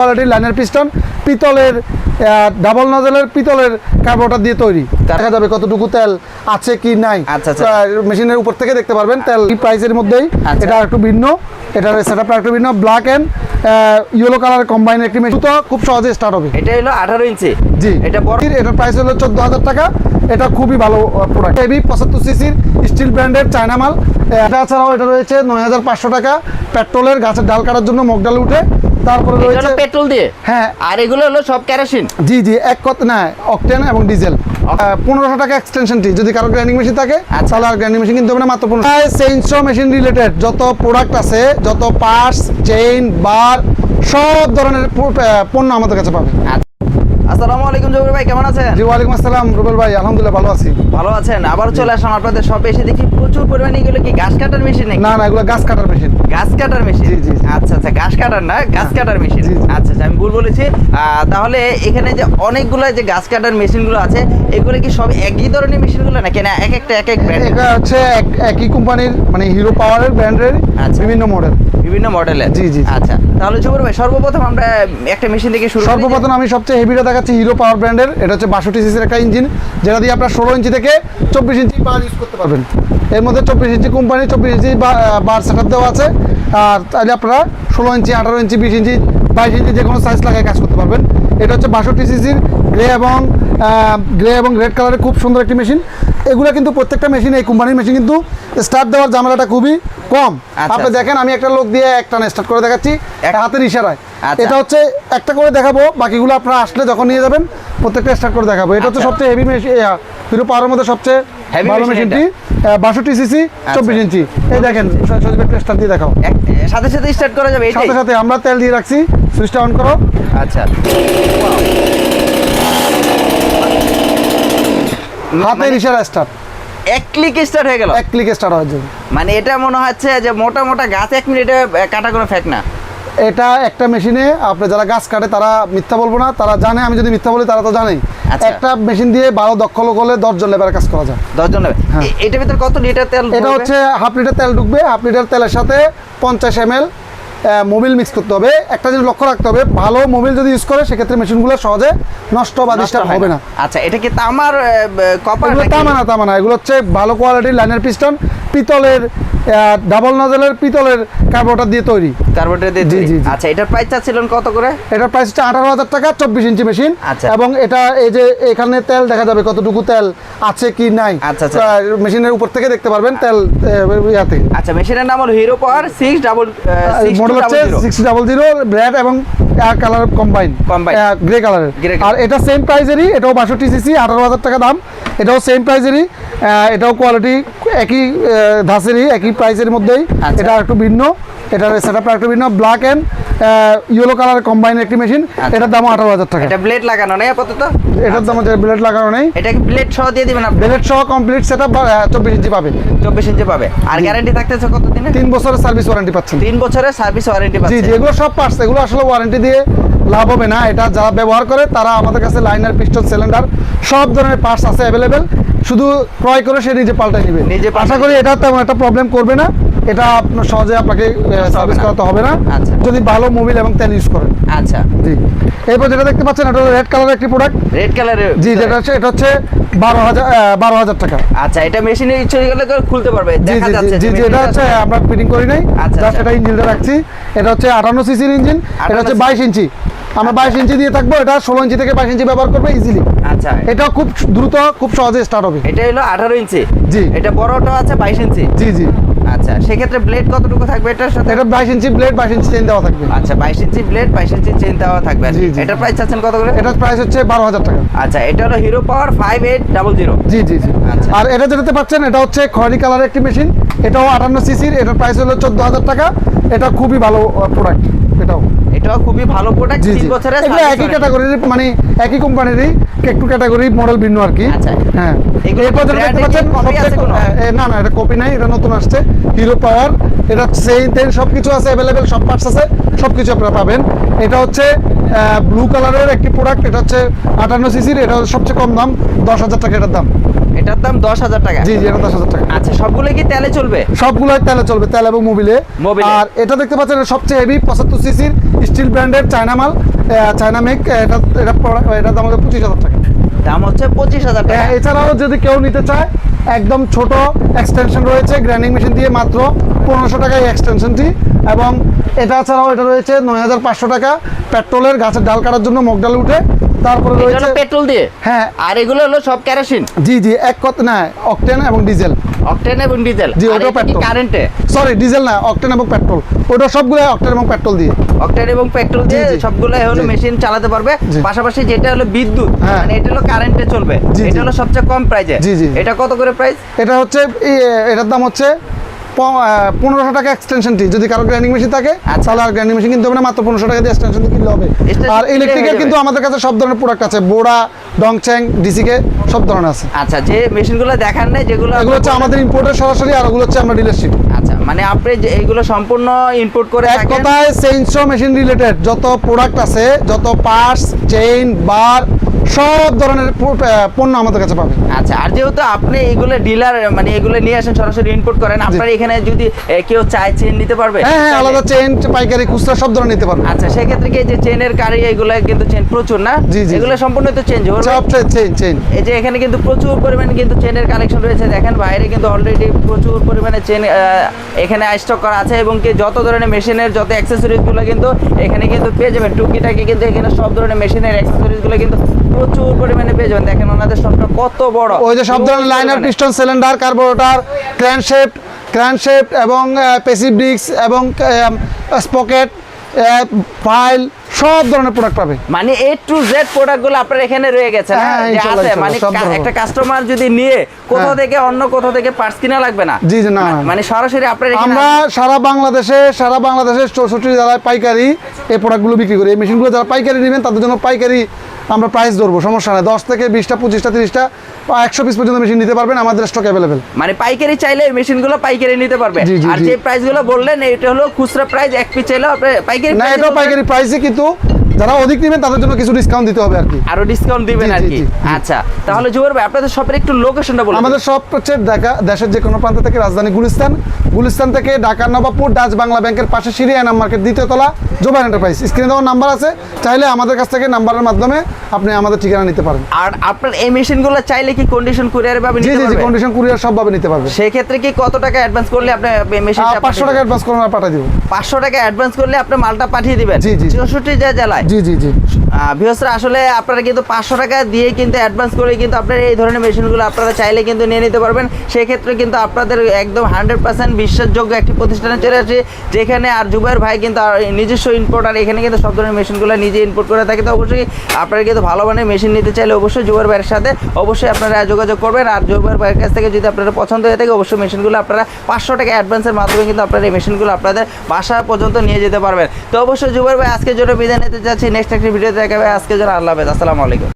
কোয়ালিটির liner piston পিতলের double নজলের পিতলের কার্বোটার দিয়ে তৈরি। দেখা যাবে কতটুকু তেল আছে কি নাই। আচ্ছা, আচ্ছা। মেশিনের উপর থেকে দেখতে পারবেন তেল প্রাইসের মধ্যেই। আচ্ছা। এটা একটু ভিন্ন এটার সেটআপটা একটু ভিন্ন black and yellow colour combine একটি মেশিন তো খুব সহজে স্টার্ট হবে। এটা হলো আঠারো ইঞ্চি জি। এটা বড় এটার প্রাইস হলো চোদ্দ হাজার টাকা। এটা খুবই ভালো প্রোডাক্ট হেভি পঁচাত্তর সিসির স্টিল ব্র্যান্ডের চায়না মাল। এটা ছাড়াও এটা রয়েছে নয় হাজার পাঁচশো টাকা। পেট্রোলের গাছের ডাল কাটার জন্য মগ ডাল উঠে। তারপরে রয়েছে পেট্রোল দিয়ে? হ্যাঁ। আর এগুলো হলো সব কেরোসিন? জি জি এক কত না অকটেন এবং ডিজেল। পনেরোশো টাকা এক্সটেনশনটি যদি কারও গ্রাইন্ডিং মেশিন থাকে আচ্ছা। তাহলে আর গ্রাইন্ডিং মেশিন কিনতে হবে না মাত্র পনেরো সেন্সো মেশিন রিলেটেড যত প্রোডাক্ট আছে যত পার্টস চেইন বার সব ধরনের পণ্য আমাদের কাছে পাবে আসসালামু আলাইকুম জবির ভাই কেমন আছেন? জি ওয়ালাইকুম আসসালাম রুবেল ভাই আলহামদুলিল্লাহ ভালো আছি। ভালো আছেন? আবার চলে আসলাম আপনাদের সব এসে দেখি প্রচুর পরিমাণে এগুলো কি ঘাস কাটার মেশিন নাকি? না না এগুলো গাছ কাটার মেশিন গাছ কাটার মেশিন জি, জি। আচ্ছা আচ্ছা ঘাস কাটার না হ্যাঁ। কাটার মেশিন। আচ্ছা আচ্ছা আমি ভুল বলেছি। তাহলে এখানে যে অনেকগুলো যে ঘাস কাটার মেশিনগুলো আছে এগুলো কি সব একই ধরনের মেশিনগুলো নাকি? না এক একটা এক এক ব্র্যান্ড এটা হচ্ছে এক- একই কোম্পানির মানে হিরো পাওয়ারের ব্র্যান্ডের। বিভিন্ন মডেল বিভিন্ন মডেলের জি, জি। আচ্ছা। তাহলে জুবর ভাই, সর্বপ্রথম আমরা একটা মেশিন থেকে শুরু সর্বপ্রথম আমি সবচেয়ে হেভিটা দেখাচ্ছি হিরো পাওয়ার ব্র্যান্ডের এটা হচ্ছে বাষট্টি সিসির একটা ইঞ্জিন যেটা দিয়ে আপনার ষোলো ইঞ্চি থেকে চব্বিশ ইঞ্চি বার ইউজ করতে পারবেন। এর মধ্যে চব্বিশ ইঞ্চি কোম্পানি চব্বিশ ইঞ্চি বার সেট দেওয়া আছে। আর তাহলে আপনারা ষোলো ইঞ্চি আঠারো ইঞ্চি বিশ ইঞ্চি বাইশ ইঞ্চি যে কোনো সাইজ লাগায় কাজ করতে পারবেন। এটা হচ্ছে বাষট্টি সিসির গ্রে এবং গ্রে এবং রেড কালারের খুব সুন্দর একটি মেশিন এগুলো কিন্তু প্রত্যেকটা মেশিন এই কোম্পানির মেশিন কিন্তু স্টার্ট দেওয়ার ঝামেলাটা খুবই কম। আচ্ছা, আপনি আচ্ছা। দেখেন আমি একটা লোক দিয়ে একটা স্টার্ট করে দেখাচ্ছি এক- হাতের ইশারায়। আচ্ছা। এটা হচ্ছে একটা করে দেখাবো বাকিগুলো আপনারা আসলে যখন নিয়ে যাবেন প্রত্যেকটা স্টার্ট করে দেখাবো। এটা হচ্ছে। সবচেয়ে হেভি মেশিন হিরো পাওয়ারের মধ্যে সবচেয়ে ভালো মেশিনটি বাষট্টি সিসি চব্বিশ ইঞ্চি এই দেখেন সজীব একটা স্টার্ট দিয়ে দেখাও সাথে সাথে স্টার্ট করা যাবে সাথে সাথে আমরা তেল দিয়ে রাখছি সুইচটা অন করো। আচ্ছা। হাতের ইশারা স্টার্ট এক ক্লিক স্টার্ট হয়ে গেল এক ক্লিকে স্টার্ট হয়ে যাবে মানে এটা মনে হচ্ছে যে মোটা মোটা গাছ এক মিনিটে কাটা কোনো ফ্যাক না এটা একটা মেশিনে আপনি যারা গাছ কাটে তারা মিথ্যা বলব না তারা জানে আমি যদি মিথ্যা বলি তারা তো জানেই আচ্ছা। একটা মেশিন দিয়ে বারো দক্ষ লোক হলে দশজন লেবারের কাজ করা যায় দশজন নেবে হ্যাঁ। এটার ভিতর কত লিটার তেল এটা? হচ্ছে হাফ লিটার তেল ঢুকবে হাফ লিটার তেলের সাথে পঞ্চাশ এম এল মোবিল মিক্স করতে হবে। একটা জিনিস লক্ষ্য রাখতে হবে ভালো মোবিল যদি ইউজ করে সেক্ষেত্রে মেশিনগুলো সহজে নষ্ট বা ডিস্টার্ব হবে না। আচ্ছা এটা কি তামার কপার তামা না তামা না। এগুলো হচ্ছে ভালো কোয়ালিটির লাইনার পিস্টন পিতলের ডাবল নজলের পিতলের কার্বোটার দিয়ে তৈরি। কার্বোরেটর দিয়ে জি। আচ্ছা এটার প্রাইস চাচ্ছিলেন কত করে? এটার প্রাইস হচ্ছে আঠারো হাজার টাকা চব্বিশ ইঞ্চি মেশিন আচ্ছা। এবং এটা এই যে এখানে তেল দেখা যাবে কতটুকু তেল আছে কি নাই। আচ্ছা, আচ্ছা। মেশিনের উপর থেকে দেখতে পারবেন তেল ইয়াতে। আচ্ছা মেশিনের নাম হলো Hero Power six double model হচ্ছে সিক্স ডাবল জিরো রেড এবং কালার কম্বাইন। গ্রে কালারের আর এটা সেম প্রাইজেরই এটাও বাষট্টি সিসি আঠারো হাজার টাকা দাম এটাও সেম প্রাইজেরই এটাও কোয়ালিটি একই ধাঁচেরই একই প্রাইসের মধ্যেই। আচ্ছা। এটা একটু ভিন্ন। এটার সেটআপটা একটু ভিন্ন। Black and yellow colour combine একটি মেশিন আচ্ছা। এটার দাম আঠারো হাজার টাকা। এটা ব্লেড লাগানো নেই আপাতত? এটার দাম হচ্ছে ব্লেড লাগানো নেই। এটা কি ব্লেড সহ দিয়ে দিবেন আপনি? ব্লেড সহ কমপ্লিট সেটআপ চব্বিশ ইঞ্চি পাবে। চব্বিশ ইঞ্চি পাবে। আর গ্যারান্টি থাকতেছে কত দিনে তিন বছরের সার্ভিস ওয়ারেন্টি পাচ্ছেন। তিন বছরের সার্ভিস ওয়ারেন্টি জি পাচ্ছে জি এগুলো সব পার্টস এগুলো আসলে ওয়ারেন্টি দিয়ে লাভ হবে না। এটা যারা ব্যবহার করে তারা আমাদের কাছে লাইনার পিস্টন সিলিন্ডার সব ধরনের পার্টস আছে অ্যাভেলেবেল শুধু ক্রয় করে সে নিজে পাল্টাই নেবে। নিজে আশা করি এটা তেমন একটা প্রবলেম করবে না। এটা আপনার সহজে আপনাকে সার্ভিস করাতে হবে না। আচ্ছা। যদি ভালো মোবিল এবং তেল ইউজ করেন। আচ্ছা। জি। এরপর যেটা দেখতে পাচ্ছেন এটা রেড কালারের একটি প্রোডাক্ট রেড কালারের জি যেটা হচ্ছে এটা হচ্ছে বারো হাজার বারো হাজার টাকা। আচ্ছা এটা মেশিনে ইচ্ছে গেলে খুলতে পারবে জি দেখা জি যাচ্ছে জি জি এটা হচ্ছে আমরা ফিটিং করি নাই। আচ্ছা, জাস্ট আচ্ছা। এটা ইঞ্জিনটা রাখছি। এটা হচ্ছে আটান্ন সিসির ইঞ্জিন এটা হচ্ছে 58 বাইশ ইঞ্চি আমরা বাইশ ইঞ্চি দিয়ে থাকব এটা ষোলো ইঞ্চি থেকে বাইশ ইঞ্চি ব্যবহার করবে ইজিলি আচ্ছা। এটা খুব দ্রুত খুব সহজে স্টার্ট হবে। এটা হলো আঠারো ইঞ্চি? জি। এটা বড়টা আছে বাইশ ইঞ্চি? জি জি। আচ্ছা সেক্ষেত্রে ব্লেড কতটুকু থাকবে এটার সাথে? এটা বাইশ ইঞ্চি ব্লেড বাইশ ইঞ্চি চেন দেওয়া থাকবে। আচ্ছা বাইশ ইঞ্চি ব্লেড বাইশ ইঞ্চি চেন দেওয়া থাকবে। এটার প্রাইস চাচ্ছেন কত করে? এটার প্রাইস হচ্ছে বারো হাজার টাকা। আচ্ছা এটা হলো Hero Power five eight double zero জি জি জি। আচ্ছা। আর এটা যেটাতে পাচ্ছেন এটা হচ্ছে খয়রি কালারের একটি মেশিন এটাও আটান্ন সিসির এটার প্রাইস হলো চোদ্দ হাজার টাকা। এটা খুবই ভালো প্রোডাক্ট এটাও। এটাও খুবই ভালো প্রোডাক্ট তিন জি। এগুলো একই ক্যাটাগরির মানে একই কোম্পানিরই একটু ক্যাটাগরি মডেল ভিন্ন আর কি। আচ্ছা। হ্যাঁ। এরপর যেটা দেখতে পাচ্ছেন কোনো? এ, না না এটা কপি নাই এটা নতুন আসছে। হিরো পাওয়ার এটা সেই তেল সব কিছু আছে অ্যাভেলেবেল সব পার্টস আছে সব কিছু আপনারা পাবেন। এটা হচ্ছে ব্লু কালারের একটি প্রোডাক্ট এটা হচ্ছে আটান্ন সিসির এটা হচ্ছে সবচেয়ে কম দাম দশ হাজার টাকা এটার দাম। এটার দাম দশ হাজার টাকা। জি জি এটা দশ হাজার টাকা। আচ্ছা সবগুলো কি তেলে চলবে? সবগুলোই তেলে চলবে তেল এবং মোবিলে। আর এটা দেখতে পাচ্ছেন সবচেয়ে হেভি পঁচাত্তর সিসির স্টিল ব্র্যান্ডের চায়না মাল চায়না মেক এটা এটা এটার দাম হচ্ছে পঁচিশ হাজার টাকা। দাম হচ্ছে পঁচিশ হাজার টাকা। এছাড়াও যদি কেউ নিতে চায় একদম ছোট এক্সটেনশন রয়েছে গ্রাইন্ডিং মেশিন দিয়ে মাত্র পনেরোশো টাকা এই এক্সটেনশনটি এবং এটা ছাড়াও এটা রয়েছে নয় হাজার পাঁচশো টাকা পেট্রোলের গাছের ডাল কাটার জন্য মগ ডাল উঠে। তারপরে রয়েছে পেট্রোল দিয়ে? হ্যাঁ। আর এগুলো হলো সব কেরোসিন? জি জি এক না অকটেন এবং ডিজেল। অকটেন এবং ডিজেল। জি, ওটাও পেট্রোল। কারেন্টে? সরি ডিজেল না অকটেন এবং পেট্রোল। ওটা সবগুলো অকটেন এবং পেট্রোল দিয়ে। অকটেন এবং পেট্রোল দিয়ে। সবগুলো হলো মেশিন চালাতে পারবে। পাশাপাশি যেটা হলো বিদ্যুৎ হ্যাঁ। মানে এটা হলো কারেন্টে চলবে। এটা। হলো সবচেয়ে কম প্রাইজে জি, জি। এটা কত করে প্রাইস এটা হচ্ছে এটার দাম হচ্ছে পনেরোশো টাকা এক্সটেনশনটি যদি কারও গ্রাইন্ডিং মেশিন থাকে আচ্ছা। তাহলে আর গ্রাইন্ডিং মেশিন কিনতে হবে না মাত্র পনেরোশো টাকা দিয়ে এক্সটেনশন কিনলে হবে। আর ইলেকট্রিকের কিন্তু আমাদের কাছে সব ধরনের প্রোডাক্ট আছে বোড়া ডংচ্যাং ডিসিকে সব ধরনের আছে। আচ্ছা যে মেশিনগুলো দেখার নেই যেগুলো এগুলো হচ্ছে আমাদের ইম্পোর্টের সরাসরি আর ওগুলো হচ্ছে আমরা ডিলারশিপ আচ্ছা মানে আপনি যে এইগুলো সম্পূর্ণ করে এক কথায় চেইনশো মেশিন রিলেটেড যত প্রোডাক্ট আছে যত পার্টস চেইন বার সব ধরনের পণ্য আমাদের কাছে পাবে আচ্ছা আর যেহেতু আপনি এগুলো ডিলার মানে এগুলো নিয়ে আসেন সরাসরি ইনপুট করেন আপনার এখানে যদি কেউ চায় চেন নিতে পারবে? হ্যাঁ হ্যাঁ আলাদা চেইন পাইকারি খুচরা সব ধরনের নিতে পারবে। আচ্ছা সেক্ষেত্রে কি যে চেনের কারি এগুলো কিন্তু চেন প্রচুর না? জি, জি, এগুলো সম্পূর্ণ তো চেঞ্জ চেইন চেইন এই যে এখানে কিন্তু প্রচুর পরিমাণে কিন্তু চেনের কালেকশন রয়েছে। দেখেন বাইরে কিন্তু অলরেডি প্রচুর পরিমাণে চেন এখানে স্টক করা আছে এবং কি যত ধরনের মেশিনের যত অ্যাক্সেসরিজগুলো কিন্তু এখানে কিন্তু পেয়ে যাবেন। টুকিটাকি কিন্তু এখানে সব ধরনের মেশিনের কিন্তু প্রচুর পরিমাণে পেয়ে যাবেন। দেখেন ওনাদের সবটা কত বড়। ওই যে সব ধরনের লাইনার। পিস্টন সিলিন্ডার কার্বোরেটর এবং পেসিভ ডিস্ক এবং স্পকেট ফাইল সব ধরনের প্রোডাক্ট পাবে মানে এ টু জেড প্রোডাক্টগুলো আপনার এখানে রয়ে গেছে? হ্যাঁ, আছে মানে। একটা কাস্টমার যদি নিয়ে কোথাও হ্যাঁ। থেকে অন্য কোথাও থেকে পার্টস কিনা লাগবে না জি, জি, না, মানে সরাসরি আপনার আমরা সারা বাংলাদেশে সারা বাংলাদেশের চৌষট্টি জেলায় পাইকারি এই প্রোডাক্টগুলো বিক্রি করি এই মেশিনগুলো যারা পাইকারি নেবেন তাদের জন্য পাইকারি আমরা প্রাইস ধরবো সমস্যা নেই। দশ থেকে বিশটা পঁচিশটা তিরিশটা বা একশো পিস পর্যন্ত মেশিন নিতে পারবেন আমাদের স্টক অ্যাভেলেবেল মানে পাইকারি চাইলে মেশিনগুলো পাইকারি নিতে পারবে। আর যে প্রাইসগুলো বললেন এটা হলো খুচরা প্রাইস এক পিস চাইলে আপনি পাইকারি না এটাও পাইকারি প্রাইসে কিন্তু যারা অধিক নেবেন তাদের জন্য কিছু ডিসকাউন্ট দিতে হবে আর কি। আরও ডিসকাউন্ট দিবেন আর কি। আচ্ছা তাহলে জুয়ার ভাই আপনাদের শপের একটু লোকেশনটা বলুন আমাদের সব হচ্ছে ঢাকা দেশের যে কোনো প্রান্ত থেকে রাজধানী গুলিস্তান। গুলিস্তান থেকে ঢাকার নবাবপুর ডাচ বাংলা ব্যাংকের পাশে সিরিয়ানাম মার্কেট দ্বিতীয় তলা জোবান এন্টারপ্রাইজ। স্ক্রিনে দেওয়ার নাম্বার আছে চাইলে আমাদের কাছ থেকে নাম্বারের মাধ্যমে আপনি আমাদের ঠিকানা নিতে পারেন। আর আপনার এই মেশিনগুলো চাইলে কি কন্ডিশন কুরিয়ারে ভাবে নিতে জি জি কন্ডিশন কুরিয়ার সবভাবে নিতে পারবেন সেই ক্ষেত্রে কি কত টাকা অ্যাডভান্স করলে আপনি মেশিনটা পাঁচশো টাকা অ্যাডভান্স করে আমরা পাঠিয়ে দিব। পাঁচশো টাকা অ্যাডভান্স করলে আপনি মালটা পাঠিয়ে দিবেন? জি, জি। চৌষট্টি যে জেলায়। জি জি জি। ভিওসরা আসলে আপনারা কিন্তু পাঁচশো টাকা দিয়ে কিন্তু অ্যাডভান্স করে কিন্তু আপনারা এই ধরনের মেশিনগুলো আপনারা চাইলে কিন্তু নিয়ে নিতে পারবেন। সেক্ষেত্রে কিন্তু আপনাদের একদম হান্ড্রেড পার্সেন্ট বিশ্বাসযোগ্য একটি প্রতিষ্ঠানে চলে আসে, যেখানে আর জুবাইর ভাই কিন্তু নিজস্ব ইম্পোর্টার এখানে কিন্তু সব ধরনের মেশিনগুলো নিজে ইম্পোর্ট করে থাকে। তো অবশ্যই আপনারা কিন্তু ভালো মানের মেশিন নিতে চাইলে অবশ্যই জুবাইর ভাইয়ের সাথে অবশ্যই আপনারা যোগাযোগ করবেন। আর জুবাইর ভাইয়ের কাছ থেকে যদি আপনারা পছন্দ হয়ে থাকে, অবশ্যই মেশিনগুলো আপনারা পাঁচশো টাকা অ্যাডভান্সের মাধ্যমে কিন্তু আপনারা এই মেশিনগুলো আপনাদের বাসা পর্যন্ত নিয়ে যেতে পারবেন। তো অবশ্যই জুবাইর ভাই, আজকের জন্য বিদায় নিতে চাচ্ছি। নেক্সট একটি ভিডিও দেখাবে। আজকের জন্য আল্লাহ হাফেজ। আসসালামু আলাইকুম।